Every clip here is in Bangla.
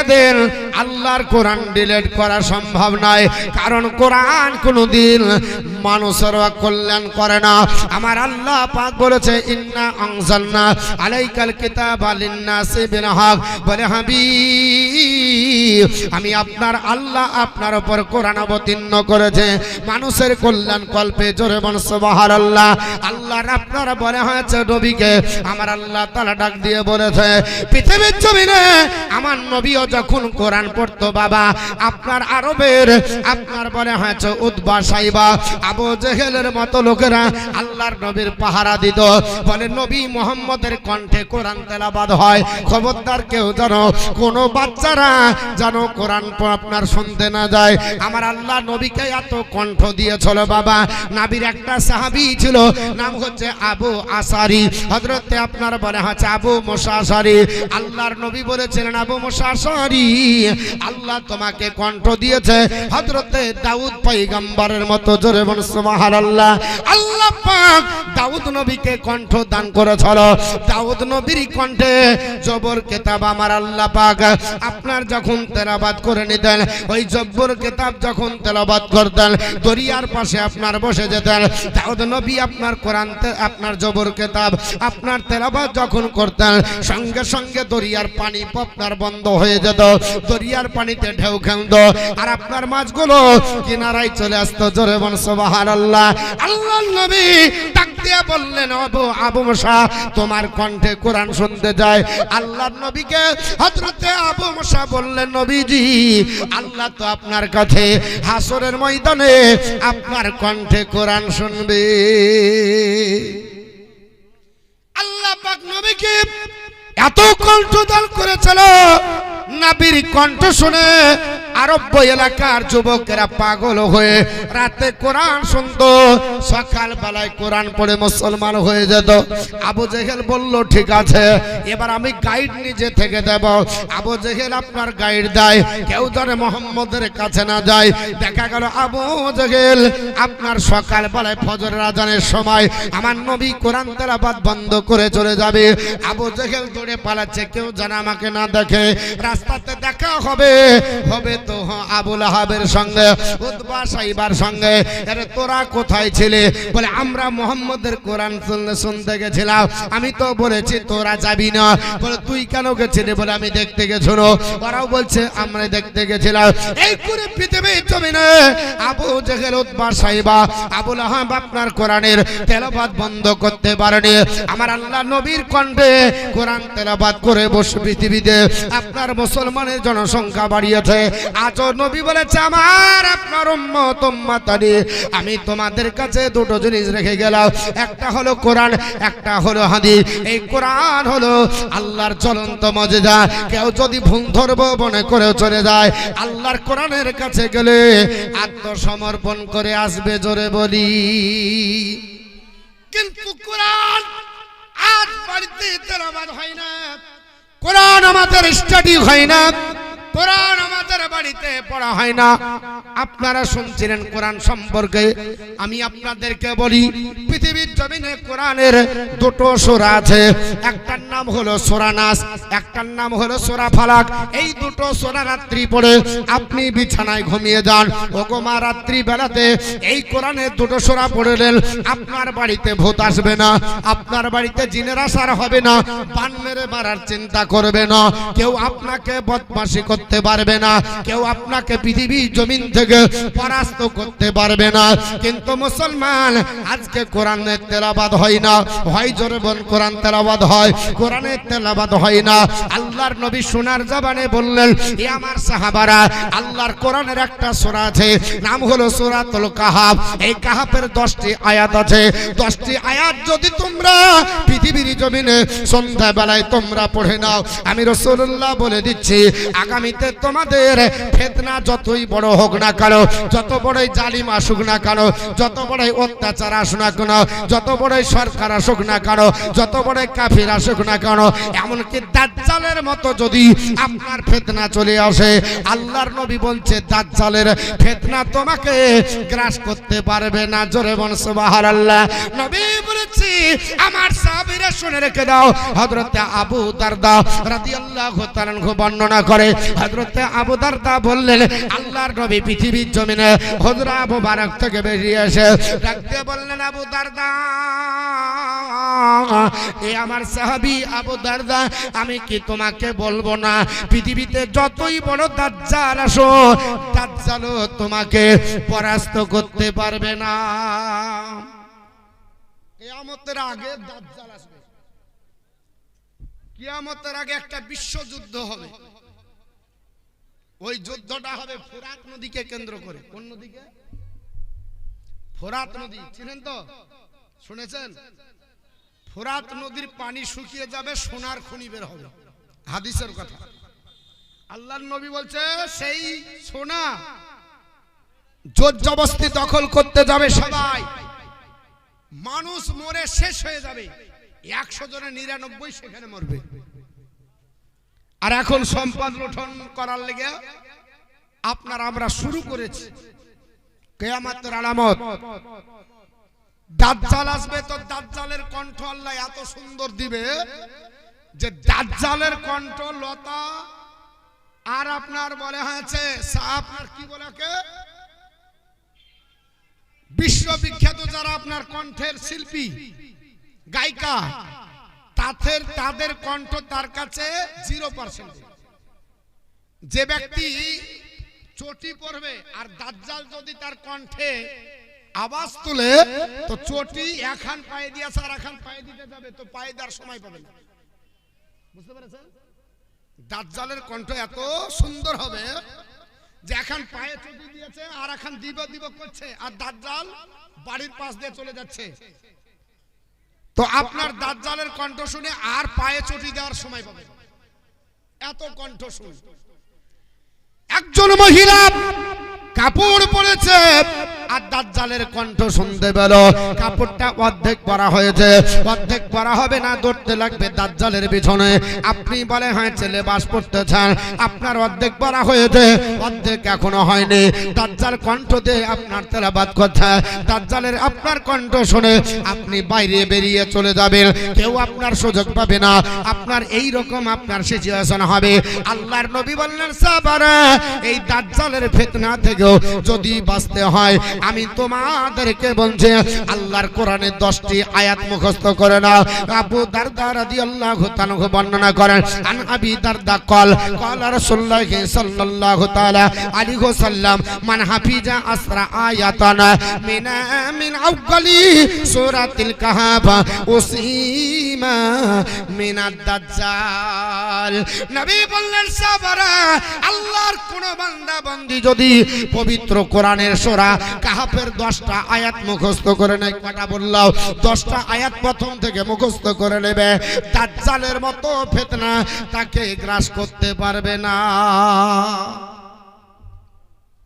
রেখে দেন আল্লাহর কোরআন ডিলেট করা সম্ভব নয়। কারণ কোরআন কোনোদিন মানুষের কল্যাণ করে না। আমার আল্লাহ পাক বলেছে, ইন্না আনজালনা আলাইকাল কিতাব লিন্নাসি বিল হক বলে হাবি আমি আপনার আল্লাহ আপনার উপর কোরআন অবতীর্ণ করেছে। মানুষের কল্যাণ কল্পে জোরে বন আল্লাহ আল্লাহর আপনার বলে হয়েছে, নবীকে আমার আল্লাহ তালা ডাক দিয়ে বলেছে, পৃথিবীর জমিনে আমার নবীও যখন কোরআন পড়তো বাবা, আপনার আরবের, আপনার বলে হয়েছে উদ্বা সাইবা। আবু জেহেলের মতো লোকেরা আল্লাহর নবীর পাহারা দিত। বলে, নবী মোহাম্মদের কণ্ঠে কোরআন তেলাবাদ হয়। খবরদার কেউ যেন, কোনো বাচ্চারা যেন কোরআন আপনার শুনতে না যায়। আমার আল্লাহ নবীকে এত কণ্ঠ দিয়েছিল বাবা। নাবির একটা সাহাবি ছিল, নাম হচ্ছে আবু আসারি। হজরতে আপনার বলে হচ্ছে আবু মোশাসারি। আল্লাহর নবী বলেছিলেন, আবু মোশাসারি আল্লাহ তোমাকে কণ্ঠ দিয়েছে। হজরতে দাউদ পৈগম্বরের মতো জোরে বল সুবহানাল্লাহ। আল্লাহ পাক দাউদ নবীকে কণ্ঠ দান করেছিল। দাউদ নবীর কণ্ঠে জবর কেতাব আমার আল্লাহ পাক। আপনার যখন তেলাবাদ করে নিতেন, ওই জব্বর কেতাব যখন তেলাবাদ করতেন, দরিয়ার পাশে আপনার বসে যেতেন। দাউদ নবী আপনার কোরআন আপনার জবর কেতাব, আপনার তেলাবাদ যখন করতেন, সঙ্গে সঙ্গে দরিয়ার পানি আপনার বন্ধ হয়ে যেত। দরিয়ার পানিতে ঢেউ খেলত আর আপনার মাছগুলো কিনারায় চলে আসতো। জোরে বন সোবাহার আল্লাহ আল্লাহ নবী ডাক বললেন আবু আবু মুসা, তোমার কণ্ঠে কোরআন শুনতে যায়। আল্লাহ নবীকে হযরতে আবু মুসা বললেন, নবীজি, আল্লাহ তো আপনার কাছে হাসরের ময়দানে আপনার কণ্ঠে কোরআন শুনবে। আল্লাহ পাক নবীকে এত কণ্ঠদান করেছিল নাবির কণ্ঠ শুনে আরব্য এলাকার যুবকেরা পাগল হয়ে রাতে কোরআন শুনতো সকাল বেলায় কোরআন পড়ে মুসলমান হয়ে যেত। আবু জেহেল বলল, ঠিক আছে, এবার আমি গাইড নিজে থেকে দেব। আবু জেহেল আপনার গাইড দেয়। কেউ ধরে মোহাম্মদের কাছে না যায়। দেখা গেল আবু জেহেল আপনার সকাল বেলায় ফজরের আজানের সময় আমার নবী কোরআন তেলাবাদ বন্ধ করে চলে যাবে। আবু জেহেল দৌড়ে পালাচ্ছে, কেউ যেন আমাকে না দেখে। রাস্তাতে দেখা হবে হবে তো আবুল আহাবের সঙ্গে উদ্বা সাইবার সঙ্গে তোরা কোথায় ছিলে? বলে, আমরা মোহাম্মদের কোরআন শুনতে গেছিলাম। আমি তো বলেছি, তোরা যাবি না। বলে, তুই কেন গেছিলি? বলে, আমি দেখতে গেছিল ওরাও বলছে, আমরা দেখতে গেছিলাম। এই করে পৃথিবী জমিনে আবু জেহেল উদ্বা সাইবা আবুল আহাব আপনার কোরআনের তেলাবাদ বন্ধ করতে পারেনি। আমার আল্লাহ নবীর কণ্ঠে কোরআন তেলাবাদ করে বসে পৃথিবীতে আপনার মুসলমানের জনসংখ্যা বাড়িয়েছে। নবী বলেছে, আমার আপনার আমি তোমাদের কাছে দুটো জিনিস রেখে গেলাম। একটা হলো কোরআন, একটা হলো হাদিস। এই কোরআন হলো আল্লাহর চলন্ত মজেদা কেউ যদি ভুল ধরবো, মনে করে চলে যায়। আল্লাহর কোরআনের কাছে গেলে আত্মসমর্পণ করে আসবে জোরে বলি। কিন্তু কোরআন আজ বাড়িতে তেলাবাদ হয় না। কোরআন আমাদের স্টাডি হয় না। কোরআন আমাদের বাড়িতে পড়া হয় না। আপনারা শুনছিলেন কোরআন সম্পর্কে। আমি আপনাদেরকে বলি, পৃথিবীর জমিনে কোরআনের দুটো সোরা আছে। একটার নাম হলো সোরা নাস, একটার নাম হলো সোরা ফালাক। এই দুটো সোরা রাত্রি পড়ে আপনি বিছানায় ঘুমিয়ে যান। ওগোমা রাত্রি বেলাতে এই কোরআনের দুটো সোরা পড়লেন আপনার বাড়িতে ভূত আসবে না, আপনার বাড়িতে জিনের আসার হবে না পান মেরে মারার চিন্তা করবে না। কেউ আপনাকে বদমাশি করতে পারবে না। কেউ আপনাকে পৃথিবী জমিন থেকে পরাস্ত করতে পারবে না। কিন্তু মুসলমান, আজকে কোরআনের তেলাবাদ হয় না। হয় জোরে বল, কোরআন তেলাবাদ হয়। কোরআনের তেলাবাদ হয় না। আল্লাহর নবী সোনার জবানে বললেন, এ আমার সাহাবারা, আল্লাহর কোরআনের একটা সূরা আছে। নাম হলো সূরাতুল কাহাফ। এই কাহাফের 10টি আয়াত আছে। 10টি আয়াত যদি তোমরা পৃথিবীর জমিনে সন্ধ্যা বেলায় তোমরা পড়ে নাও, আমি রসুল্লাহ বলে দিচ্ছি আগামীতে তোমাদের ফেতনা যতই বড় হোক না কেন, যত বড়ই জালিম আসুক না কেন, যত বড়ই অত্যাচার আসুক না কেন, যত বড়ই সরকার আসুক না কেন, যত বড়ই কাফির আসুক না কেন, এমনকি দাজ্জালের মতো যদি আপনার ফেতনা চলে আসে, আল্লাহর নবী বলছে, দাজ্জালের ফেতনা তোমাকে গ্রাস করতে পারবে না। জোরে বল, সুবহানাল্লাহ। নবী বলেছি, আমার সাহাবীরা শুনে রেখে দাও। হযরত আবু দারদা রাদিয়াল্লাহু তাআলা বর্ণনা করে হযরত আবু দারদা বললেন, আল্লাহর নবী পৃথিবীর জমিনে হুজরা মুবারক থেকে বেরিয়ে এসে ডাকতে বললেন, আবু দারদা আমার সাহাবী আবু দারদা, আমি কি তোমাকে বলব না? পৃথিবীতে যতই বড় দাজ্জাল আসো দাজ্জালও তোমাকে পরাস্ত করতে পারবে না। কিয়ামতের আগে দাজ্জাল আসবে। কিয়ামতের আগে একটা বিশ্বযুদ্ধ হবে। ওই যুদ্ধটা হবে ফোরাত নদীকে কেন্দ্র করে। কোন নদীকে? ফোরাত নদী। চিনেন তো? শুনেছেন? ফোরাত নদীর পানি শুকিয়ে যাবে, সোনার খনি বের হবে। হাদিসের কথা। আল্লাহর নবী বলছে, সেই সোনা জোর দখল করতে যাবে সবাই। মানুষ মরে শেষ হয়ে যাবে। একশো জনের নিরানব্বই সেখানে মরবে। আর এখন সম্পদ লুঠন করার লেগে আপনার আমরা শুরু করেছি। কেয়ামাতের আলামত। দাজ্জাল আসবে তো দাজ্জালের কণ্ঠ আল্লাহ এত সুন্দর দিবে যে দাজ্জালের কণ্ঠ লতা আর আপনার বলে হয়েছে আপনার কি বলে কে বিশ্ববিখ্যাত যারা আপনার কণ্ঠের শিল্পী, গায়িকা তাদের তাদের কণ্ঠ তার কাছে জিরো পার্সেন্ট যে ব্যক্তি চটি পড়বে আর দাজ্জাল যদি তার কণ্ঠে আওয়াজ তুলে, তো চটি এখান পায়ে দিয়েছে আর এখান পায়ে দিতে যাবে, তো পায়ে দেওয়ার সময় পাবে না। বুঝতে পেরেছেন? দাজ্জালের কণ্ঠ এত সুন্দর হবে যে এখন পায়ে চটি দিয়েছে আর এখন দিব দিব করছে, আর দাজ্জাল বাড়ির পাশ দিয়ে চলে যাচ্ছে। তো আপনার দাজ্জালের কণ্ঠ শুনে আর পায়ে চটি দেওয়ার সময় পাবে এত কণ্ঠ শুনে। একজন মহিলা কাপড় পরেছে আর দাজ্জালের কণ্ঠ শুনতে পেল। কাপড়টা অর্ধেক পরা হয়েছে। অর্ধেক পরা হবে না দৌড়তে লাগবে দাজ্জালের পিছনে। আপনি বলে হ্যাঁ ছেলে, বাস করতেছেন আপনার অর্ধেক পরা হয়েছে। অর্ধেক এখনও হয়নি। দাজ্জাল কণ্ঠ দিয়ে আপনার তেলাবাদ করছে দাজ্জালের আপনার কণ্ঠ শুনে আপনি বাইরে বেরিয়ে চলে যাবেন। কেউ আপনার সুযোগ পাবে না। আপনার এই রকম আপনার সিচুয়েশন হবে। আল্লাহর নবী বললেন, সাবারা, এই দাজ্জালের ফিতনা থেকেও যদি বাঁচতে হয় আমি তোমাদেরকে বলছি, আল্লাহর কোরআনের দশটি আয়াত মুখস্থ করে নাও। আবু দারদা রাদিয়াল্লাহু তাআলা বর্ণনা করেন, আন আবি দারদা কল কল রাসূলুল্লাহ সাল্লাল্লাহু তাআলা আলাইহি ওয়াসাল্লাম, মান হাফিজা আসরা আয়াতান মিন মিন আউয়ালি সূরাতিল কাহাফ, উসিমা মিনাদ দাজ্জাল। নবী বললেন, সাবারা, আল্লাহর কোন বান্দা বান্দি যদি পবিত্র কোরআনের সূরা কাহাফের 10টা আয়াত মুখস্থ করে নেয় কটা বললাম 10টা আয়াত প্রথম থেকে মুখস্থ করে নেবে। দাজ্জালের মতো ফিতনা তাকে গ্রাস করতে পারবে না।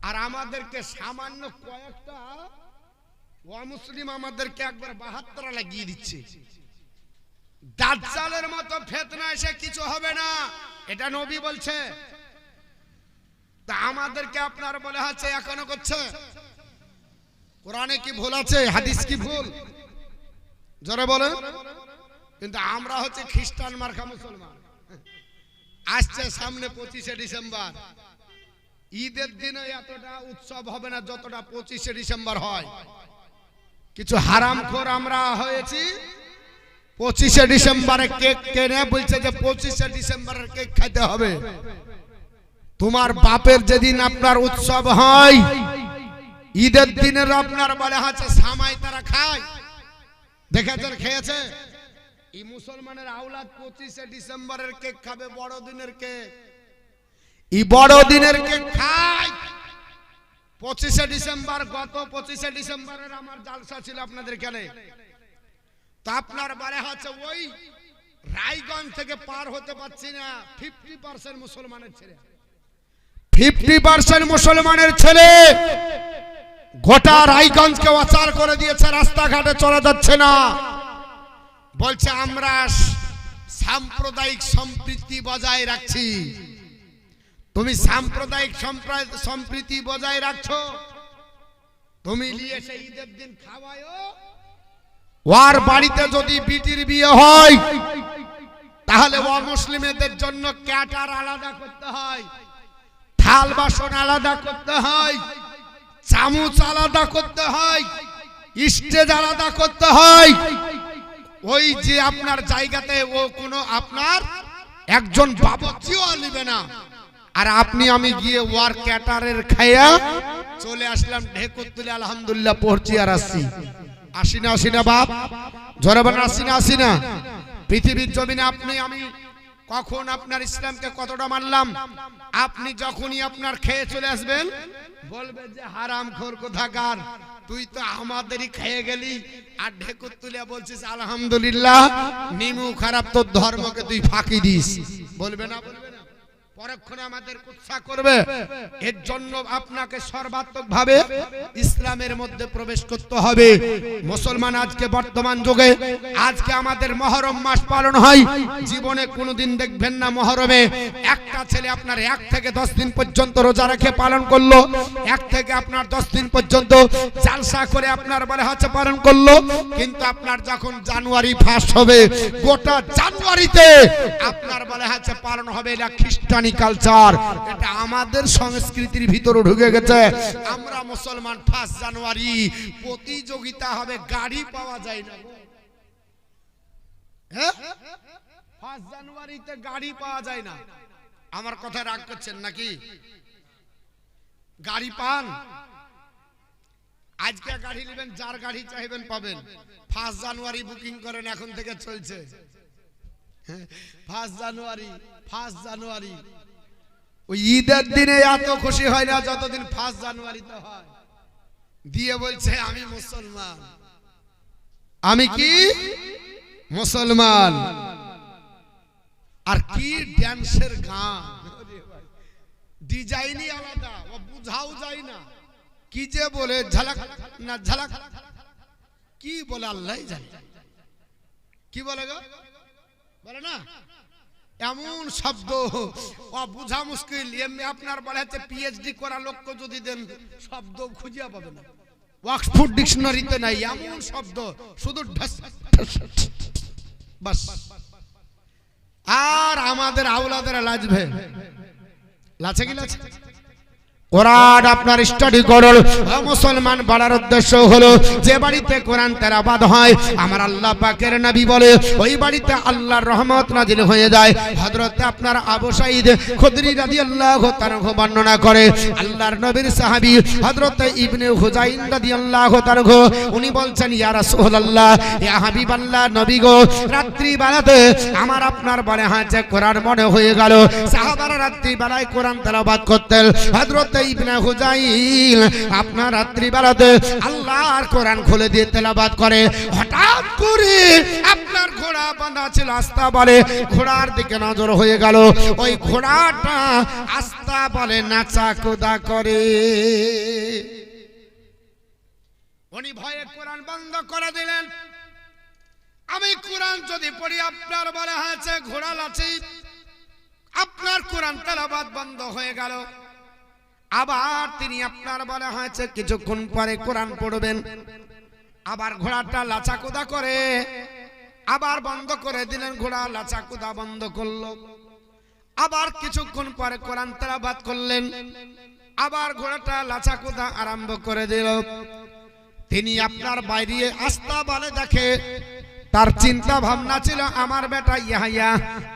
আর আমাদেরকে সামান্য কয়েকটা অমুসলিম আমাদেরকে একবার বাহাত্তরা লাগিয়ে দিচ্ছে। দাজ্জালের মতো ফেতনা এসে কিছু হবে না। এটা নবী বলছে। তা আমাদেরকে আপনার বলে হচ্ছে এখনও করছে? কোরআনে কি ভুল আছে? হাদিস কি ভুল? জোরে বলে কিন্তু আমরা হচ্ছে খ্রিস্টান মার্কা মুসলমান। আসছে সামনে পঁচিশে ডিসেম্বর। ঈদের দিনে এতটা উৎসব হবে না যতটা পঁচিশে ডিসেম্বর হয়। কিছু হারাম খোর আমরা হয়েছি। পঁচিশে ডিসেম্বরে কেক কেনে বলছে যে পঁচিশে ডিসেম্বরের কেক খাইতে হবে। তোমার বাপের যেদিন আপনার উৎসব হয় ঈদের দিনের আপনার বলে হচ্ছে সামাই তারা খায়। দেখেছেন খেয়েছে? এই মুসলমানের আওলাদ পঁচিশে ডিসেম্বরের কেক খাবে বড় দিনের কেক। এই বড় দিনের কেক খায়। পঁচিশে ডিসেম্বর গত পঁচিশে ডিসেম্বরের আমার জালসা ছিল আপনাদের এখানে। তো আপনার বারে হচ্ছে ওই রায়গঞ্জ থেকে পার হতে পারছি না ফিফটি পার্সেন্ট মুসলমানের ছেলে। ফিফটি পার্সেন্ট মুসলমানের ছেলে। গোটা রায়গঞ্জকে অচার করে দিয়েছে, রাস্তাঘাটে চলা যাচ্ছে না। বলছে, আমরা সাম্প্রদায়িক সম্প্রীতি বজায় রাখছি। তুমি সাম্প্রদায়িক সম্প্রীতি বজায় রাখছো। তুমি নিয়ে সেই ঈদের দিন খাওয়ায়ও। ওর বাড়িতে যদি বিটির বিয়ে হয়, তাহলে ও অমুসলিমেদের জন্য ক্যাটার আলাদা করতে হয়, থাল বাসন আলাদা করতে হয়। চামচ আলাদা করতে হয়, স্টেজ আলাদা করতে হয়। ওই যে আপনার জায়গাতে ও কোনো আপনার একজন বাবচিও নিবে না। আর আপনি, আমি গিয়ে ওয়ার ক্যাটারের খাইয়া চলে আসলাম ঢেকুর তুলে, আলহামদুলিল্লাহ পড়ছি আর আসছি। আসি না বাপ। জোরে বলেন, আসি না আসি না। পৃথিবীর জমিনে আপনি, আমি কখন আপনার ইসলামকে কতটা মানলাম? আপনি যখনই আপনার খেয়ে চলে আসবেন বলবেন যে হারাম খোর কোথাকার? তুই তো আমাদেরই খেয়ে গেলি। আর ঢেকুর তুলে বলছিস, আলহামদুলিল্লাহ, নিমু খারাপ, তোর ধর্মকে তুই ফাঁকি দিস। বলবে না, বলবে পরক্ষণে আমাদের উৎসাহ করবে। এর জন্য আপনাকে সর্বাত্মক ভাবে ইসলামের মধ্যে প্রবেশ করতে হবে। মুসলমান আজকে বর্তমান যুগে, আজকে আমাদের মহরম মাস পালন হয়। জীবনে কোনোদিন দেখবেন না মহরমে। একটা ছেলে আপনার এক থেকে দশ দিন পর্যন্ত রোজা রেখে পালন করল। এক থেকে আপনার দশ দিন পর্যন্ত জালসা করে আপনার বলে হচ্ছে পালন করল। কিন্তু আপনার যখন জানুয়ারি ফার্স্ট হবে, গোটা জানুয়ারিতে আপনার বলে হচ্ছে পালন হবে এটা খ্রিস্টানি কালচার এটা আমাদের সংস্কৃতির ভিতরে ঢুকে গেছে। আমরা মুসলমান, ফার্স্ট জানুয়ারি। প্রতিযোগিতা হবে, গাড়ি পাওয়া যায় না। হ্যাঁ? ফার্স্ট জানুয়ারিতে গাড়ি পাওয়া যায় না। আমার কথা রাগ করছেন নাকি? গাড়ি পান? আজকে গাড়ি নেবেন, যার গাড়ি চাইবেন পাবেন। ফার্স্ট জানুয়ারি বুকিং করেন, এখন থেকে চলছে। ঈদের দিনে এত খুশি হয় না যতদিন ফার্স্ট হয়। দিয়ে বলছে, আমি মুসলমান। আমি কি? মুসলমান। আর কি ড্যান্সের গান? ডিজাইনই আলাদা, ও বুঝাও যায় না। কি যে বলে, ঝালাক না ঝালাক? কি বলে আল্লাহ জানে। কি বলে গো? বলে না? এমন শব্দ। ও, বুঝা মুশকিল। এমনি আপনার বলে হচ্ছে পিএইচডি করা লোককে যদি দেন, শব্দ খুঁজিয়া পাবে না। অক্সফোর্ড ডিকশনারিতে নাই, এমন শব্দ। শুধু বাস। আর আমাদের আউলাদের লাজবে। লাছে কি লাছে কোরআন আপনার স্টাডি করল মুসলমান বাড়ার উদ্দেশ্য হলো, যে বাড়িতে কোরআন তেরাবাদ হয়, আমার আল্লাহ পাকের নবী বলে, ওই বাড়িতে আল্লাহর রহমত নাজিল হয়ে যায়। হযরত আপনার আবু সাঈদ খুদরি রাদিয়াল্লাহু তাআলা বর্ণনা করে, আল্লাহর নবীর সাহাবী হযরত ইবনে হুজাইন রাদিয়াল্লাহু তাআলা উনি বলছেন, ইয়া রাসূলুল্লাহ ইয়া হাবিবাল্লাহ নবী গো রাত্রি বেলাতে আমার আপনার বলে হাতে কোরআন মনে হয়ে গেল। সাহাবারা রাত্রি বেলায় কোরআন তেলাওয়াত করতেন। হযরত ইবনে হুজাইল। আপনার রাত্রি বেলাতে আল্লাহর কোরআন খুলে দিয়ে তেলাওয়াত করে। হঠাৎ করে আপনার ঘোড়া বাঁধা বলে, ঘোড়ার দিকে নজর হয়ে গেল। ওই ঘোড়াটা আস্তা বলে নাচা কোদা করে। উনি ভয়ে কোরআন বন্ধ করে দিলেন। আমি কোরআন যদি পড়ি, আপনার বলে হয়েছে ঘোড়া লাচি আপনার কোরআন তেলাবাদ বন্ধ হয়ে গেল। আবার তিনি আপনার বলা হয়েছে, কিছুক্ষণ পরে কোরআন পড়বেন। আবার ঘোড়াটা লাচাকুদা করে, আবার বন্ধ করে দিলেন, ঘোড়া লাচাকুদা বন্ধ করল। আবার কিছুক্ষণ পরে কোরআন তেলাবাদ করলেন, আবার ঘোড়াটা লাচাকুদা আরম্ভ করে দিল। তিনি আপনার বাইরে আস্তা বলে দেখে তার চিন্তা ভাবনা ছিল, আমার বেটা ইহাইয়া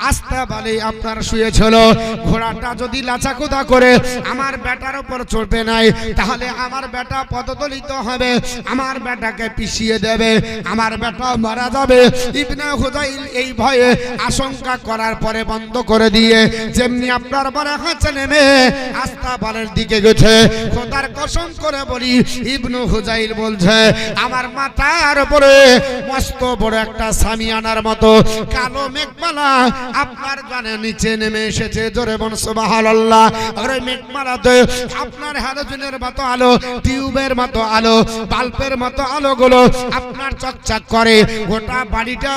আস্তা বলে আপনার শুয়েছিল ঘোড়াটা যদি লাচাকুদা করে আমার বেটার উপর চড়বে নাই, তাহলে আমার বেটা পদদলিত হবে। আমার বেটাকে পিছিয়ে দেবে, আমার বেটা মারা যাবে। ইবনে হুজাইল এই ভয়ে আশঙ্কা করার পরে বন্ধ করে দিয়ে যেমনি আপনার বলে হাঁচে নেমে আস্তা বলের দিকে গেছে। খোদার কসম করে বলি, ইবনু হুজাইল বলছে, আমার মাথার উপরে মস্ত বড় একটা সামিয়ানার মতো। কালো মেঘমালা আপনার গানে নিচে নেমে এসেছে। জোরে বন সুবহানাল্লাহ। আপনার মতো আলো, টিউবের মতো আলো মতো আপনার করে। গোটা বাড়িটা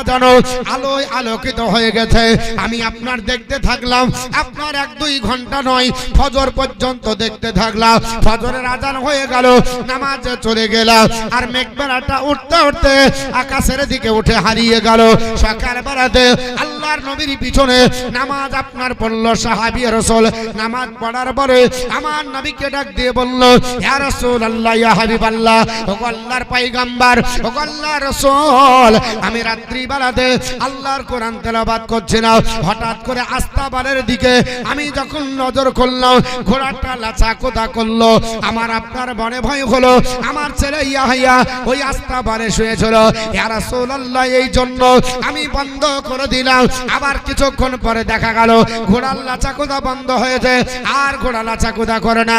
আলোয় আলোকিত হয়ে গেছে। আমি আপনার দেখতে থাকলাম, আপনার এক দুই ঘণ্টা নয়, ফজর পর্যন্ত দেখতে থাকলাম। ফজরের আজান হয়ে গেল, নামাজে চলে গেলাম। আর মেঘবেলাটা উঠতে উঠতে আকাশের দিকে উঠে হারিয়ে গেল। সকাল বেলাতে আল্লাহর নবীর পিছনে নামাজ আপনার পড়ল সাহাবি রসুল। নামাজ পড়ার পরে আমার নবীকে ডাক দিয়ে বলল, ইয়া রাসূল আল্লাহ ইয়া হাবিব আল্লাহ ও আল্লাহর পাইগাম্বার ও আল্লাহর রাসূল, আমি রাত্রি বেলাতে আল্লাহর কোরআন তেলাওয়াত করছিলাম। হঠাৎ করে আস্তাবারের দিকে আমি যখন নজর করলাম, ঘোড়াটা লাচা কোদা করল। আমার আপনার মনে ভয় হলো, আমার ছেলে ইয়াহিয়া ওই আস্তাবারে শুয়েছিল ইয়া রাসূলুল্লাহ এই জন্য আমি বন্ধ করে দিলাম। আবার কিছুক্ষণ পরে দেখা গেল, ঘোড়ার লাচা কোদা বন্ধ হয়েছে, আর ঘোড়া লাচা কোদা করে না।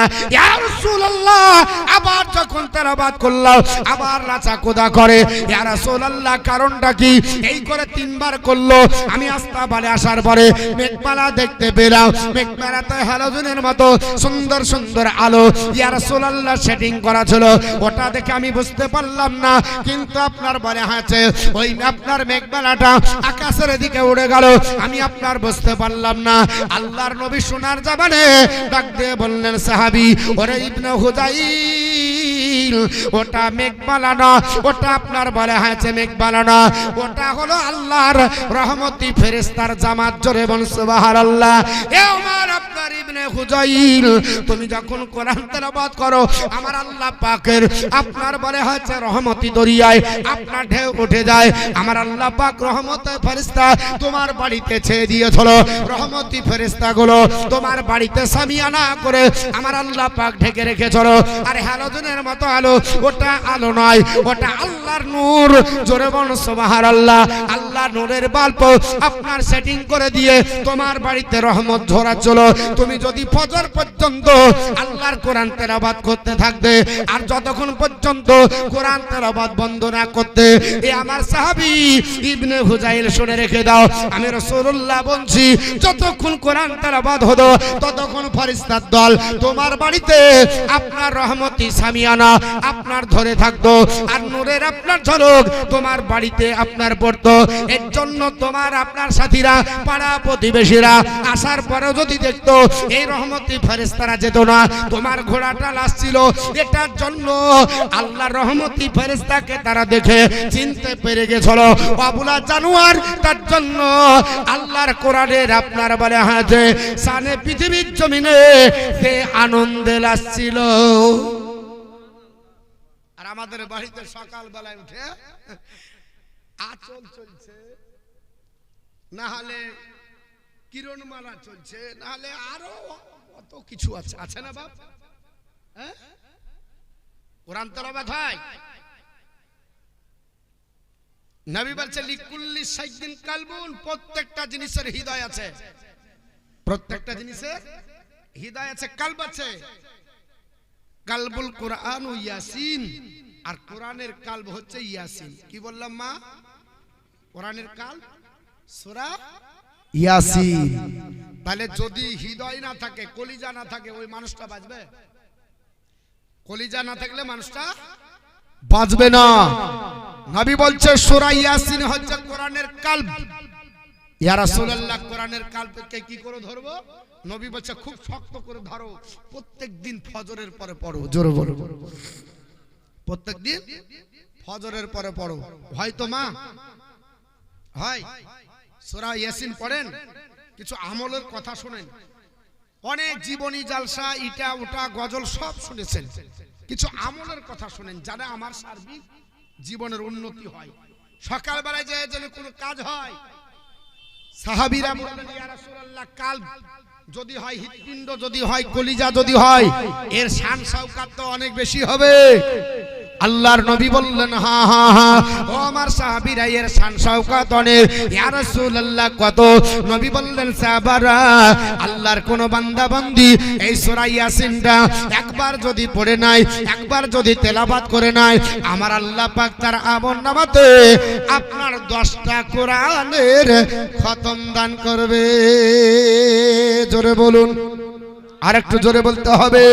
আবার যখন তেলাওয়াত করলাম, আবার লাচা কোদা করে। ইয়া রাসূলুল্লাহ, কারণটা কি? এই করে তিনবার করল। আমি আস্তা আস্তাবারে আসার পরে মেঘমালা দেখতে পেলাম। মেঘমালাতে হ্যালোজেনের মতো সুন্দর সুন্দর আলো। ইয়া রাসূলুল্লাহ, সেটিং করা ছিল। ওটা দেখে আমি বুঝতে পারলাম না, কিন্তু আপনার বলে আছে ওই আপনার মেঘমালাটা আকাশের দিকে উড়ে গেল। আমি আপনার বুঝতে পারলাম না। আল্লাহর নবী সোনার জাবানে ডাক দিয়ে বললেন, সাহাবী, ওরে ইবনে হুজাইল ওটা মেঘমালা না, ওটা আপনার বলে হয়েছে মেঘমালা না। ওটা হলো আল্লাহর রহমতি ফেরেস্তার জামাত, জোরে বল সুবহানাল্লাহ। এ আমার আপনার ইবনে হুজাইল তুমি যখন কোরআন তেলাওয়াত করো, আমার আল্লাহ পাকের আপনার বলে হচ্ছে রহমতি দরিয়ায়, আপনার ঢেউ উঠে যায়, আমার আল্লাহ পাক রহমতের ফেরেশতা তোমার বাড়িতে ছেড়ে দিয়েছিল রহমতি ফেরেশতা গুলো তোমার বাড়িতে সামিয়ানা করে আমার আল্লাহ পাক ঢেকে রেখেছিল আর হ্যালোজেনের মতো আলো, ওটা আলো নয়, ওটা আল্লাহর নূর। জোরে বল, সুবহানাল্লাহ, আল্লাহ নূরের বাল্ব আপনার সেটিং করে দিয়ে তোমার বাড়িতে রহমত ঝরাচ্ছিল তুমি যদি ফজর পর্যন্ত আল্লাহর কোরআন তেলাওয়াত করতে থাকবে আর যতক্ষণ পর্যন্ত কোরআন তেলাওয়াত বন্ধ না করতে, এ আমার সাহাবী ইবনে হুজাইল শুনে রেখে দাও। আমি রাসূলুল্লাহ বলছি, যতক্ষণ কোরআন তেলাওয়াত হতো ততক্ষণ ফেরেশতার দল তোমার বাড়িতে আপনার রহমতি সামিয়ানা আপনার ধরে থাকতো আর নূরের আপনার ঝলক তোমার বাড়িতে আপনার পড়তো। এর জন্য তোমার আপনার সাথীরা, পাড়া প্রতিবেশীরা আসার পরেও যদি দেখতো এই রহমতি ফেরেস্তারা যেত না, তোমার ঘোড়াটা লাসছিল। এটার জন্য আল্লাহর রহমতি ফেরেস্তাকে তারা দেখে চিনতে পেরে গেছিল। বাবুলা জানুয়ার, তার জন্য আল্লাহর কোরআনের আপনার বলে হাতে সানে পৃথিবীর জমিনে সে আনন্দে লাসছিল। আর আমাদের বাড়িতে সকাল বেলায় উঠে আচল চলছে। না হলে কিরণমালা চলছে না হলে আরও কত কিছু আছে। আছে না বাপ? হ্যাঁ? কোরআন তেলাওয়াত হয়? নবী বলছে লিকুল্লি কালবুন, প্রত্যেকটা জিনিসের হৃদয় আছে। প্রত্যেকটা হৃদয় আছে, কালব আছে। কালবুল কোরআন ও ইয়াসিন, আর কোরআনের কালব হচ্ছে ইয়াসিন। কি বললাম মা? কোরআনের কাল? সূরা ইয়াসিন। তাহলে যদি হৃদয় না থাকে কলিজা না থাকে ওই মানুষটা বাঁচবে কলিজা না থাকলে মানুষটা বাঁচবে না। নবী বলছে সূরা ইয়াসিন হচ্ছে কোরআনের কালব। ইয়া রাসূলুল্লাহ কোরআনের কালবকে কি করে ধরবো? নবী বলছে খুব শক্ত করে ধরো। প্রত্যেকদিন ফজরের পরে পড়ো। জোরে বলো। প্রত্যেকদিন ফজরের পরে পড়ো। হয়তো মা? হয়। সূরা ইয়াসিন পড়েন, কিছু আমলের কথা শুনেন। অনেক জীবনী, জালসা, ইটা ওটা গজল সব শুনেছেন। কিছু আমলের কথা শুনেন, যারা আমার সার্বিক জীবনের উন্নতি হয়। সকালবেলায় যায় যেন কোনো কাজ হয়, সাহাবীরা বললেন, ইয়া রাসূলুল্লাহ, কাল যদি হয় হৃৎপিণ্ড, যদি হয় কলিজা যদি হয়, এর শান শওকাত তো অনেক বেশি হবে। আল্লাহর নবী বললেন, হা হা হা, ও আমার সাহাবীরা, এর শান শওকত অনেক। ইয়া রাসূলুল্লাহ, কত নবী বললেন সাহাবারা আল্লাহর কোন বান্দা বান্দি এই সূরা ইয়াসিনটা একবার যদি পড়ে নাই, একবার যদি তেলাওয়াত করে নাই, আমার আল্লাহ পাক তার আমল নামাতে আপনার দশটা কোরআনের খতম দান করবে। জোরে বলুন আর একটু জোরে বলতে হবে।